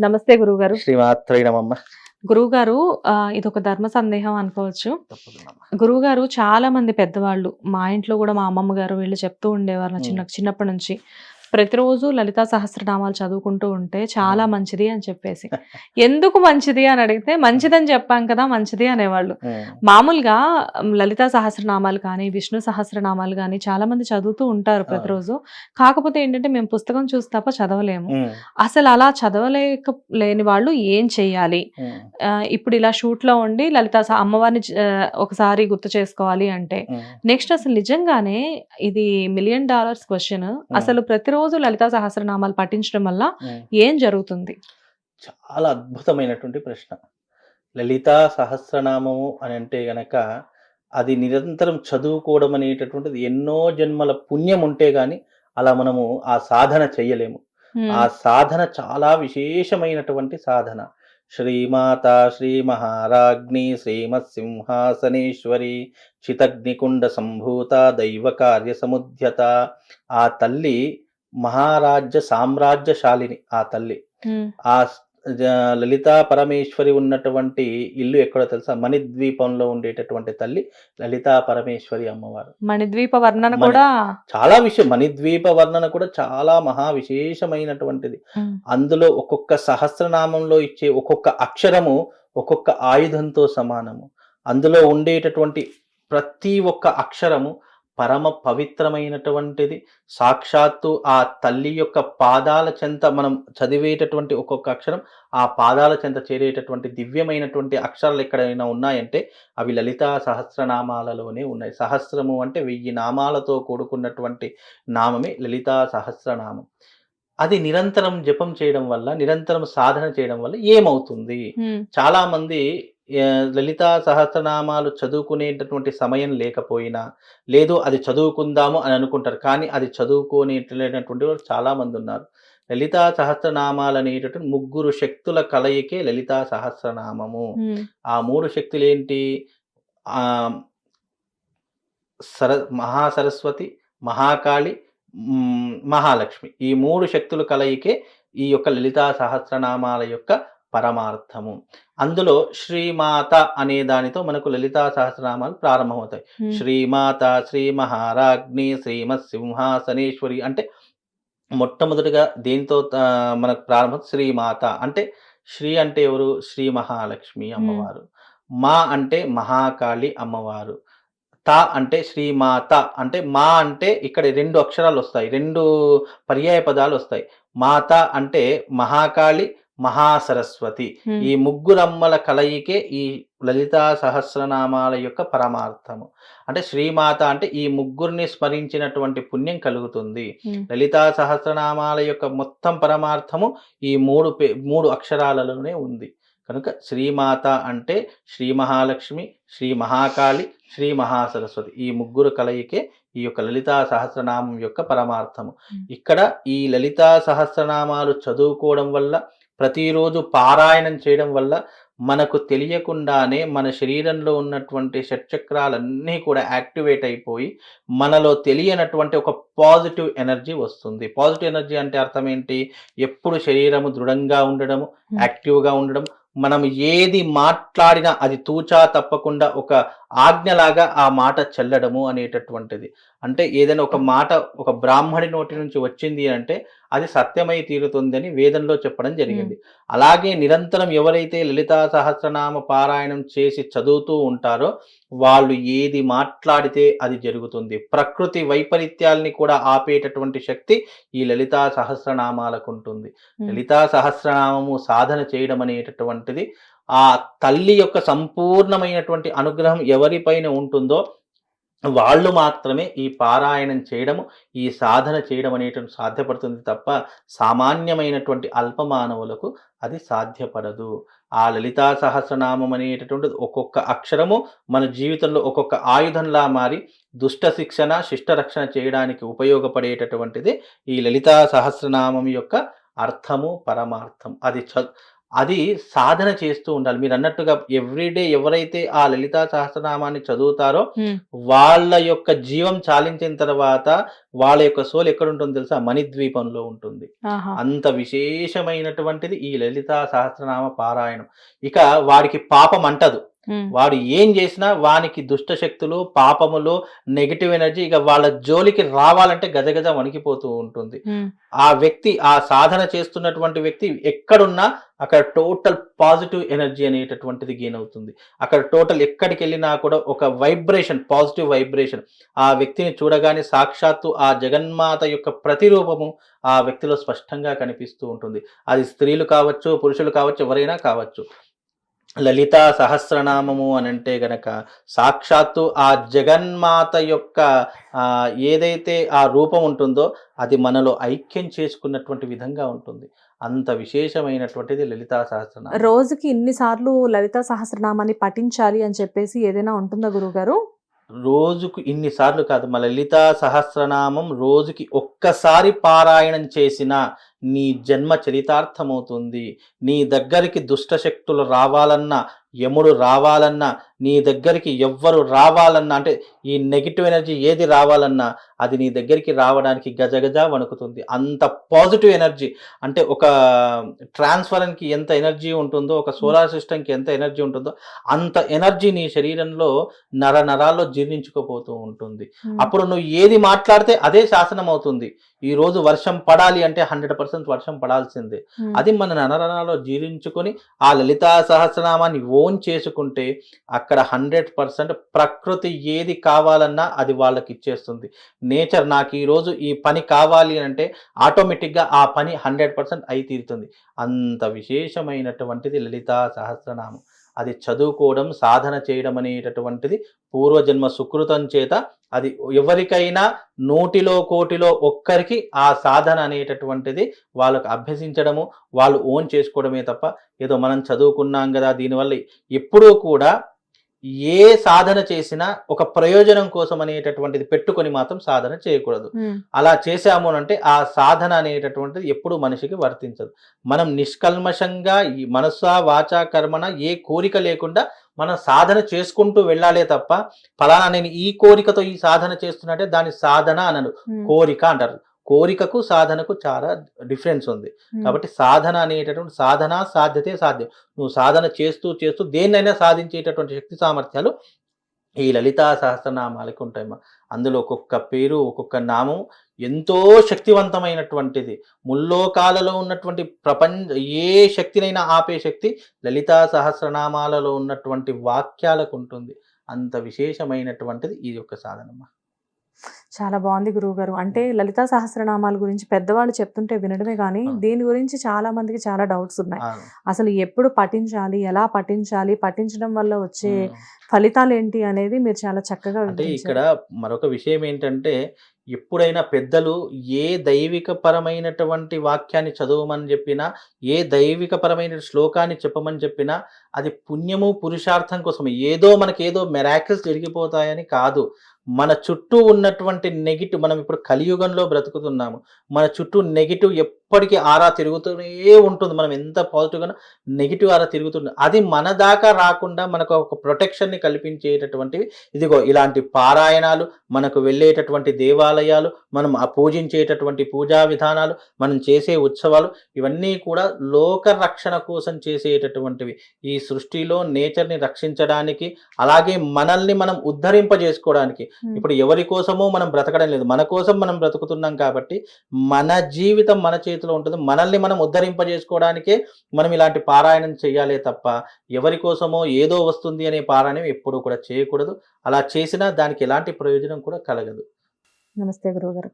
నమస్తే గురుగారు శ్రీమాత్రై నమమ్మ గురువుగారు ఇది ఒక ధర్మ సందేహం అనుకోవచ్చు. గురువుగారు చాలా మంది పెద్దవాళ్ళు మా ఇంట్లో కూడా మా అమ్మమ్మ గారు వీళ్ళు చెప్తూ ఉండేవారు చిన్న చిన్నప్పటి నుంచి. ప్రతిరోజు లలితా సహస్రనామాలు చదువుకుంటూ ఉంటే చాలా. మంచిది అని చెప్పేసి. ఎందుకు మంచిది అని అడిగితే మంచిదని చెప్పాం కదా మంచిది అనేవాళ్ళు. మామూలుగా లలితా సహస్రనామాలు కానీ విష్ణు సహస్రనామాలు కానీ చాలా మంది చదువుతూ ఉంటారు ప్రతిరోజు. కాకపోతే ఏంటంటే మేము పుస్తకం చూసి తప్ప చదవలేము. అసలు అలా చదవలేక లేని వాళ్ళు ఏం చెయ్యాలి ఇప్పుడు ఇలా షూట్లో ఉండి లలిత అమ్మవారిని ఒకసారి గుర్తు చేసుకోవాలి అంటే. నెక్స్ట్ అసలు నిజంగానే ఇది మిలియన్ డాలర్స్ క్వశ్చన్ అసలు ప్రతిరోజు లలితా సహస్రనామాలు పఠించడం వల్ల. ఏం జరుగుతుంది చాలా అద్భుతమైనటువంటి ప్రశ్న లలితా సహస్రనామము అని అంటే గనక అది నిరంతరం చదువుకోవడం అనేటటువంటిది ఎన్నో జన్మల పుణ్యం ఉంటే గాని అలా మనము ఆ సాధన చెయ్యలేము. ఆ సాధన చాలా విశేషమైనటువంటి సాధన శ్రీమాత శ్రీ మహారాజ్ఞి శ్రీమత్ సింహాసనేశ్వరి చితగ్నికుండ సంభూత దైవ కార్య సముద్యత ఆ తల్లి మహారాజ్య సామ్రాజ్యశాలిని ఆ తల్లి. ఆ లలితా పరమేశ్వరి ఉన్నటువంటి ఇల్లు ఎక్కడో తెలుసా? మణిద్వీపంలో ఉండేటటువంటి తల్లి లలితా పరమేశ్వరి అమ్మవారు. మణిద్వీప వర్ణన కూడా చాలా విషయం మణిద్వీప వర్ణన కూడా చాలా మహా విశేషమైనటువంటిది. అందులో ఒక్కొక్క సహస్రనామంలో ఇచ్చే ఒక్కొక్క అక్షరము ఒక్కొక్క ఆయుధంతో సమానము. అందులో ఉండేటటువంటి ప్రతి ఒక్క అక్షరము పరమ పవిత్రమైనటువంటిది. సాక్షాత్తు ఆ తల్లి యొక్క పాదాల చెంత మనం చదివేటటువంటి ఒక్కొక్క అక్షరం ఆ పాదాల చెంత చేరేటటువంటి దివ్యమైనటువంటి అక్షరాలు ఎక్కడైనా ఉన్నాయంటే అవి లలితా సహస్రనామాలలోనే ఉన్నాయి. సహస్రము అంటే వెయ్యి నామాలతో కూడుకున్నటువంటి నామమే లలితా సహస్రనామం. అది నిరంతరం జపం చేయడం వల్ల నిరంతరం సాధన చేయడం వల్ల ఏమవుతుంది. చాలా మంది లలితా సహస్రనామాలు చదువుకునేటటువంటి సమయం లేకపోయినా లేదు అది చదువుకుందాము అని అనుకుంటారు కానీ అది చదువుకోనేటటువంటి వాళ్ళు చాలా మంది ఉన్నారు. లలితా సహస్రనామాలు అనేటటువంటి ముగ్గురు శక్తుల కలయికే లలితా సహస్రనామము. ఆ మూడు శక్తులు ఏంటి? ఆ సర మహాసరస్వతి మహాకాళి మహాలక్ష్మి. ఈ మూడు శక్తులు కలయికే ఈ యొక్క లలితా సహస్రనామాల యొక్క పరమార్థము. అందులో శ్రీమాత అనే దానితో మనకు లలితా సహస్రనామాలు ప్రారంభమవుతాయి. శ్రీమాత శ్రీ మహారాజ్ఞి శ్రీమత్ సింహాసనేశ్వరి అంటే మొట్టమొదటిగా దేనితో మనకు ప్రారంభం శ్రీమాత అంటే శ్రీ అంటే ఎవరు? శ్రీ మహాలక్ష్మి అమ్మవారు. మా అంటే మహాకాళి అమ్మవారు. తా అంటే శ్రీమాత అంటే మా అంటే ఇక్కడ రెండు అక్షరాలు వస్తాయి. రెండు పర్యాయ పదాలు వస్తాయి. మాత అంటే మహాకాళి మహాసరస్వతి. ఈ ముగ్గురమ్మల కలయికే ఈ లలితా సహస్రనామాల యొక్క పరమార్థము అంటే శ్రీమాత అంటే ఈ ముగ్గురిని స్మరించినటువంటి పుణ్యం కలుగుతుంది. లలితా సహస్రనామాల యొక్క మొత్తం పరమార్థము ఈ మూడు పే- మూడు అక్షరాలలోనే ఉంది కనుక శ్రీమాత అంటే శ్రీ మహాలక్ష్మి శ్రీ మహాకాళి శ్రీ మహాసరస్వతి ఈ ముగ్గురు కలయికే ఈ యొక్క లలితా సహస్రనామం యొక్క పరమార్థము. ఇక్కడ ఈ లలితా సహస్రనామాలు చదువుకోవడం వల్ల ప్రతిరోజు పారాయణం చేయడం వల్ల మనకు తెలియకుండానే మన శరీరంలో ఉన్నటువంటి షట్చక్రాలన్నీ కూడా యాక్టివేట్ అయిపోయి మనలో తెలియనటువంటి ఒక పాజిటివ్ ఎనర్జీ వస్తుంది పాజిటివ్ ఎనర్జీ అంటే అర్థం ఏంటి ఎప్పుడు శరీరము దృఢంగా ఉండడము. యాక్టివ్గా ఉండడం మనం ఏది మాట్లాడినా అది తూచా తప్పకుండా ఒక ఆజ్ఞలాగా ఆ మాట చెల్లడము అనేటటువంటిది. అంటే ఏదైనా ఒక మాట ఒక బ్రాహ్మడి నోటి నుంచి వచ్చింది అంటే అది సత్యమై తీరుతుందని వేదంలో చెప్పడం జరిగింది. అలాగే నిరంతరం ఎవరైతే లలితా సహస్రనామ పారాయణం చేసి చదువుతూ ఉంటారో వాళ్ళు ఏది మాట్లాడితే అది జరుగుతుంది. ప్రకృతి వైపరీత్యాల్ని కూడా ఆపేటటువంటి శక్తి ఈ లలితా సహస్రనామాలకు ఉంటుంది. లలితా సహస్రనామము సాధన చేయడం అనేటటువంటిది ఆ తల్లి యొక్క సంపూర్ణమైనటువంటి అనుగ్రహం ఎవరిపైన ఉంటుందో వాళ్ళు మాత్రమే ఈ పారాయణం చేయడము ఈ సాధన చేయడం అనేటువంటి సాధ్యపడుతుంది తప్ప సామాన్యమైనటువంటి అల్పమానవులకు అది సాధ్యపడదు. ఆ లలితా సహస్రనామం అనేటటువంటిది ఒక్కొక్క అక్షరము మన జీవితంలో ఒక్కొక్క ఆయుధంలా మారి దుష్ట శిక్షణ శిష్ట రక్షణ చేయడానికి ఉపయోగపడేటటువంటిది ఈ లలితా సహస్రనామం యొక్క అర్థము పరమార్థం. అది చ అది సాధన చేస్తూ ఉండాలి. మీరు అన్నట్టుగా ఎవ్రీడే ఎవరైతే ఆ లలితా సహస్రనామాన్ని చదువుతారో వాళ్ళ యొక్క జీవం చాలించిన తర్వాత వాళ్ళ యొక్క సోల్ ఎక్కడ ఉంటుందో తెలుసా? మణిద్వీపంలో ఉంటుంది. అంత విశేషమైనటువంటిది ఈ లలితా సహస్రనామ పారాయణం. ఇక వాడికి పాపం అంటదు. వాడు ఏం చేసినా వానికి దుష్ట శక్తులు పాపములు నెగిటివ్ ఎనర్జీ ఇక వాళ్ళ జోలికి రావాలంటే గజగజ వణికిపోతూ ఉంటుంది. ఆ వ్యక్తి ఆ సాధన చేస్తున్నటువంటి వ్యక్తి ఎక్కడున్నా అక్కడ టోటల్ పాజిటివ్ ఎనర్జీ అనేటటువంటిది గెయిన్ అవుతుంది. అక్కడ టోటల్ ఎక్కడికి వెళ్ళినా కూడా ఒక వైబ్రేషన్ పాజిటివ్ వైబ్రేషన్ ఆ వ్యక్తిని చూడగానే సాక్షాత్తు ఆ జగన్మాత యొక్క ప్రతిరూపము ఆ వ్యక్తిలో స్పష్టంగా కనిపిస్తూ ఉంటుంది. అది స్త్రీలు కావచ్చు పురుషులు కావచ్చు ఎవరైనా కావచ్చు. లలితా సహస్రనామము అని అంటే గనక సాక్షాత్తు ఆ జగన్మాత యొక్క ఏదైతే ఆ రూపం ఉంటుందో అది మనలో ఐక్యం చేసుకున్నటువంటి విధంగా ఉంటుంది. అంత విశేషమైనటువంటిది లలితా సహస్రనామం. రోజుకి ఇన్ని సార్లు లలిత సహస్రనామాన్ని పఠించాలి అని చెప్పేసి ఏదైనా ఉంటుందా గురుగారు రోజుకు ఇన్నిసార్లు కాదు. మా లలితా సహస్రనామం రోజుకి ఒక్కసారి పారాయణం చేసిన నీ జన్మ చరితార్థమవుతుంది. నీ దగ్గరికి దుష్ట శక్తులు రావాలన్నా యముడు రావాలన్నా నీ దగ్గరికి ఎవ్వరు రావాలన్నా అంటే ఈ నెగిటివ్ ఎనర్జీ ఏది రావాలన్నా అది నీ దగ్గరికి రావడానికి గజగజ వణుకుతుంది. అంత పాజిటివ్ ఎనర్జీ అంటే ఒక ట్రాన్స్ఫరెన్కి ఎంత ఎనర్జీ ఉంటుందో ఒక సోలార్ సిస్టమ్కి ఎంత ఎనర్జీ ఉంటుందో అంత ఎనర్జీ నీ శరీరంలో నర నరాల్లో జీర్ణించుకుపోతూ ఉంటుంది. అప్పుడు నువ్వు ఏది మాట్లాడితే అదే శాసనం అవుతుంది ఈ రోజు వర్షం పడాలి అంటే హండ్రెడ్ పర్సెంట్ వర్షం పడాల్సిందే. అది మన నరనరాలో జీర్ణించుకొని ఆ లలితా సహస్రనామాన్ని ఓన్ చేసుకుంటే అక్కడ హండ్రెడ్ పర్సెంట్ ప్రకృతి ఏది కావాలన్నా అది వాళ్ళకి ఇచ్చేస్తుంది. నేచర్ నాకు ఈ రోజు ఈ పని కావాలి అంటే ఆటోమేటిక్గా ఆ పని హండ్రెడ్ పర్సెంట్ అయి తీరుతుంది. అంత విశేషమైనటువంటిది లలితా సహస్రనామం. అది చదువుకోవడం సాధన చేయడం అనేటటువంటిది పూర్వజన్మ సుకృతం చేత అది ఎవరికైనా నూటిలో కోటిలో ఒక్కరికి ఆ సాధన అనేటటువంటిది వాళ్ళకు అభ్యసించడము వాళ్ళు ఓన్ చేసుకోవడమే తప్ప ఏదో మనం చదువుకున్నాం కదా దీనివల్ల ఎప్పుడూ కూడా ఏ సాధన చేసినా ఒక ప్రయోజనం కోసం అనేటటువంటిది పెట్టుకొని మాత్రం సాధన చేయకూడదు. అలా అని అంటే ఆ సాధన అనేటటువంటిది ఎప్పుడు మనిషికి వర్తించదు. మనం నిష్కల్మషంగా ఈ మనస వాచ కర్మన ఏ కోరిక లేకుండా మనం సాధన చేసుకుంటూ వెళ్ళాలే తప్ప ఫలానా నేను ఈ కోరికతో ఈ సాధన చేస్తున్నట్టే దాని సాధన అనరు. కోరిక అంటారు. కోరికకు సాధనకు చాలా డిఫరెన్స్ ఉంది. కాబట్టి సాధన అనేటటువంటి సాధన సాధ్యతే సాధ్యం. నువ్వు సాధన చేస్తూ చేస్తూ దేన్నైనా సాధించేటటువంటి శక్తి సామర్థ్యాలు ఈ లలితా సహస్రనామాలకి ఉంటాయమ్మా. అందులో ఒక్కొక్క పేరు ఒక్కొక్క నామం ఎంతో శక్తివంతమైనటువంటిది. ముల్లోకాలలో ఉన్నటువంటి ప్రపంచ ఏ శక్తినైనా ఆపే శక్తి లలితా సహస్రనామాలలో ఉన్నటువంటి వాక్యాలకు ఉంటుంది. అంత విశేషమైనటువంటిది ఈ యొక్క సాధనమ్మ. చాలా బాగుంది గురువు గారు అంటే లలితా సహస్రనామాల గురించి పెద్దవాళ్ళు చెప్తుంటే వినడమే కానీ. దీని గురించి చాలా మందికి చాలా డౌట్స్ ఉన్నాయి అసలు ఎప్పుడు పఠించాలి ఎలా పఠించాలి పఠించడం వల్ల వచ్చే. ఫలితాలు ఏంటి అనేది మీరు చాలా చక్కగా అంటే. ఇక్కడ మరొక విషయం ఏంటంటే ఎప్పుడైనా పెద్దలు ఏ దైవిక పరమైనటువంటి వాక్యాన్ని చదవమని చెప్పినా ఏ దైవిక పరమైన శ్లోకాన్ని చెప్పమని చెప్పినా అది పుణ్యము పురుషార్థం కోసం ఏదో మనకి ఏదో మెరాకిల్స్ జరిగిపోతాయని కాదు మన చుట్టూ ఉన్నటువంటి నెగిటివ్ మనం ఇప్పుడు కలియుగంలో బ్రతుకుతున్నాము మన చుట్టూ నెగిటివ్ ఎప్పటికీ ఆరా తిరుగుతూనే ఉంటుంది. మనం ఎంత పాజిటివ్గా నెగిటివ్ ఆరా తిరుగుతుంది అది మన దాకా రాకుండా మనకు ఒక ప్రొటెక్షన్ని కల్పించేటటువంటివి. ఇదిగో ఇలాంటి పారాయణాలు మనకు వెళ్ళేటటువంటి దేవాలయాలు మనం ఆ పూజించేటటువంటి పూజా విధానాలు మనం చేసే ఉత్సవాలు ఇవన్నీ కూడా లోక రక్షణ కోసం చేసేటటువంటివి. ఈ సృష్టిలో నేచర్ని రక్షించడానికి అలాగే మనల్ని మనం ఉద్ధరింపజేసుకోవడానికి. ఇప్పుడు ఎవరి కోసమో మనం బ్రతకడం లేదు. మన కోసం మనం బ్రతుకుతున్నాం కాబట్టి మన జీవితం మన చేతిలో ఉంటుంది. మనల్ని మనం ఉద్ధరింపజేసుకోవడానికే మనం ఇలాంటి పారాయణం చేయాలే తప్ప ఎవరి కోసమో ఏదో వస్తుంది అనే పారాయణం ఎప్పుడూ కూడా చేయకూడదు. అలా చేసినా దానికి ఎలాంటి ప్రయోజనం కూడా కలగదు. నమస్తే గురువు గారు.